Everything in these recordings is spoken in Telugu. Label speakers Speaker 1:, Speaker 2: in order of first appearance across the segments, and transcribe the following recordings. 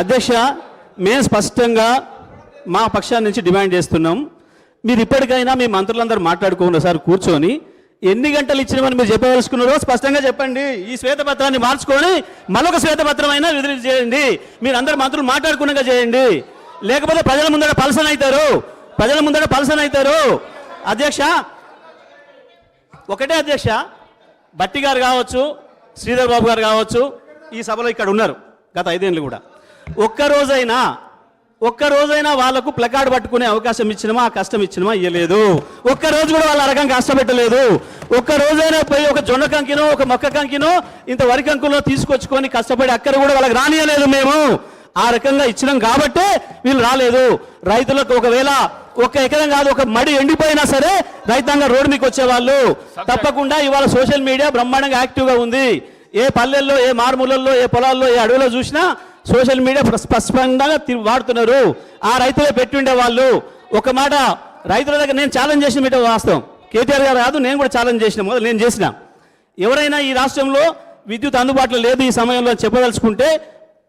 Speaker 1: అధ్యక్ష మేము స్పష్టంగా మా పక్షాన్ని నుంచి డిమాండ్ చేస్తున్నాం. మీరు ఇప్పటికైనా మీ మంత్రులందరూ మాట్లాడుకోండి సార్ కూర్చొని ఎన్ని గంటలు ఇచ్చినామని మీరు చెప్పదలుచుకున్నారో స్పష్టంగా చెప్పండి. ఈ శ్వేతపత్రాన్ని మార్చుకొని మరొక శ్వేతపత్రం అయినా విడుదల చేయండి. మీరు అందరు మంత్రులు మాట్లాడుకున్నాగా చేయండి. లేకపోతే ప్రజల ముందర పలసన అవుతారు. ప్రజల ముందర పలసన అవుతారు. అధ్యక్ష ఒకటే అధ్యక్ష బట్టి గారు కావచ్చు శ్రీధర్ బాబు గారు కావచ్చు ఈ సభలో ఇక్కడ ఉన్నారు. గత ఐదేళ్ళు కూడా. ఒక్క రోజైనా ఒక్క రోజైనా వాళ్ళకు ప్లకార్డ్ పట్టుకునే అవకాశం ఇచ్చినమా ఆ కష్టం ఇచ్చినమా ఇయ్యలేదు. ఒక్క రోజు కూడా వాళ్ళ రకం కష్టపెట్టలేదు. ఒక్క రోజైనా పోయి ఒక జొన్న కంకినో ఒక మొక్క కంకినో ఇంత వరి కంకులో తీసుకొచ్చుకొని కష్టపడి అక్కడ కూడా వాళ్ళకి రానియలేదు మేము. ఆ రకంగా ఇచ్చినాం కాబట్టే వీళ్ళు రాలేదు. రైతులకు ఒకవేళ ఒక ఎకరం కాదు ఒక మడి ఎండిపోయినా సరే రైతాంగ రోడ్డు మీకు వచ్చేవాళ్ళు. తప్పకుండా ఇవాళ సోషల్ మీడియా బ్రహ్మాండంగా యాక్టివ్గా ఉంది. ఏ పల్లెల్లో ఏ మారుమూలల్లో ఏ పొలాల్లో ఏ అడవిలో చూసినా సోషల్ మీడియా స్పష్టంగా వాడుతున్నారు. ఆ రైతులే పెట్టుండే వాళ్ళు. ఒక మాట రైతుల దగ్గర నేను ఛాలెంజ్ చేసిన మీట వాస్తవం. కేటీఆర్ గారు కాదు నేను కూడా ఛాలెంజ్ చేసిన మొదలు నేను చేసిన. ఎవరైనా ఈ రాష్ట్రంలో విద్యుత్ అందుబాటులో లేదు ఈ సమయంలో చెప్పదలుచుకుంటే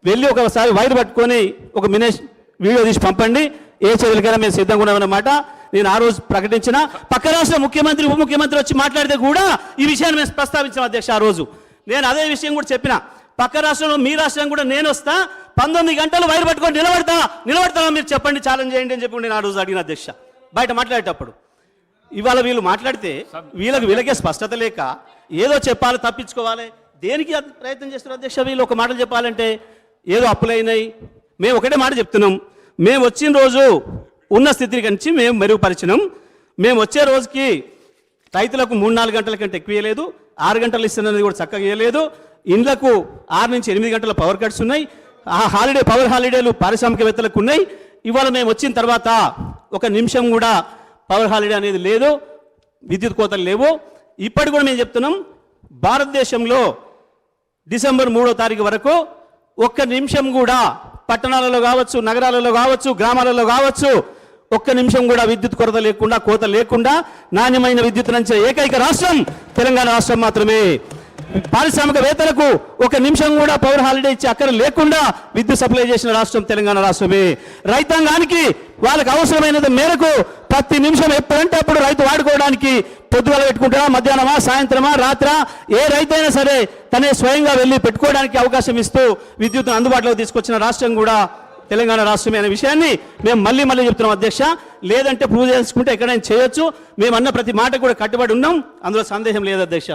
Speaker 1: వెళ్ళి ఒకసారి వైర్ పట్టుకొని ఒక మినేష్ వీడియో తీసి పంపండి. ఏ చర్యలకైనా మేము సిద్ధంగా ఉన్నామన్నమాట నేను ఆ రోజు ప్రకటించిన. పక్క రాష్ట్ర ముఖ్యమంత్రి ఉప ముఖ్యమంత్రి వచ్చి మాట్లాడితే కూడా ఈ విషయాన్ని మేము ప్రస్తావించాం అధ్యక్ష ఆ రోజు. నేను అదే విషయం కూడా చెప్పిన. పక్క రాష్ట్రంలో మీ రాష్ట్రం కూడా నేను వస్తా పంతొమ్మిది గంటలు వైర్ పట్టుకొని నిలబడతా. నిలబడతామా మీరు చెప్పండి ఛాలెంజ్ చేయండి అని చెప్పి నేను ఆ రోజు అడిగిన అధ్యక్ష. బయట మాట్లాడేటప్పుడు ఇవాళ వీళ్ళు మాట్లాడితే వీళ్ళకి వీళ్ళకే స్పష్టత లేక ఏదో చెప్పాలి తప్పించుకోవాలి. దేనికి ప్రయత్నం చేస్తున్నారు అధ్యక్ష వీళ్ళు? ఒక మాటలు చెప్పాలంటే ఏదో అప్పులైనాయి మేము ఒకటే మాట చెప్తున్నాం. మేము వచ్చిన రోజు ఉన్న స్థితి కంచి మేము మెరుగుపరిచినాం. మేము వచ్చే రోజుకి రైతులకు మూడు నాలుగు గంటల కంటే ఎక్కువ లేదు ఆరు గంటలు ఇస్తున్నది కూడా చక్కగా ఇవ్వలేదు ఇండ్లకు ఆరు నుంచి ఎనిమిది గంటల పవర్ కట్స్ ఉన్నాయి. ఆ హాలిడే పవర్ హాలిడేలు పారిశ్రామికవేత్తలకు ఉన్నాయి. ఇవాళ మేము వచ్చిన తర్వాత ఒక నిమిషం కూడా పవర్ హాలిడే అనేది లేదు విద్యుత్ కోతలు లేవు. ఇప్పటి కూడా మేము చెప్తున్నాం భారతదేశంలో డిసెంబర్ మూడో తారీఖు వరకు ఒక్క నిమిషం కూడా పట్టణాలలో కావచ్చు నగరాలలో కావచ్చు గ్రామాలలో కావచ్చు ఒక్క నిమిషం కూడా విద్యుత్ కొరత లేకుండా కోత లేకుండా నాణ్యమైన విద్యుత్ నంచే ఏకైక రాష్ట్రం తెలంగాణ రాష్ట్రం మాత్రమే. పారిశ్రామికవేత్తలకు ఒక నిమిషం కూడా పవర్ హాలిడే ఇచ్చి అక్కడ లేకుండా విద్యుత్ సప్లై చేసిన రాష్ట్రం తెలంగాణ రాష్ట్రమే. రైతాంగానికి వాళ్ళకి అవసరమైనంత మేరకు ప్రతి నిమిషం ఎప్పుడంటే అప్పుడు రైతు వాడుకోవడానికి పొద్దుగల పెట్టుకుంటారా మధ్యాహ్నమా సాయంత్రమా రాత్రా ఏ రైతైనా సరే తనే స్వయంగా వెళ్ళి పెట్టుకోవడానికి అవకాశం ఇస్తూ విద్యుత్ను అందుబాటులోకి తీసుకొచ్చిన రాష్ట్రం కూడా తెలంగాణ రాష్ట్రమే అనే విషయాన్ని మేము మళ్ళీ మళ్ళీ చెప్తున్నాం అధ్యక్ష. లేదంటే ప్రూవ్ చేసుకుంటే ఎక్కడైనా చేయొచ్చు. మేము అన్న ప్రతి మాట కూడా కట్టుబడి ఉన్నాం. అందులో సందేహం లేదు అధ్యక్ష.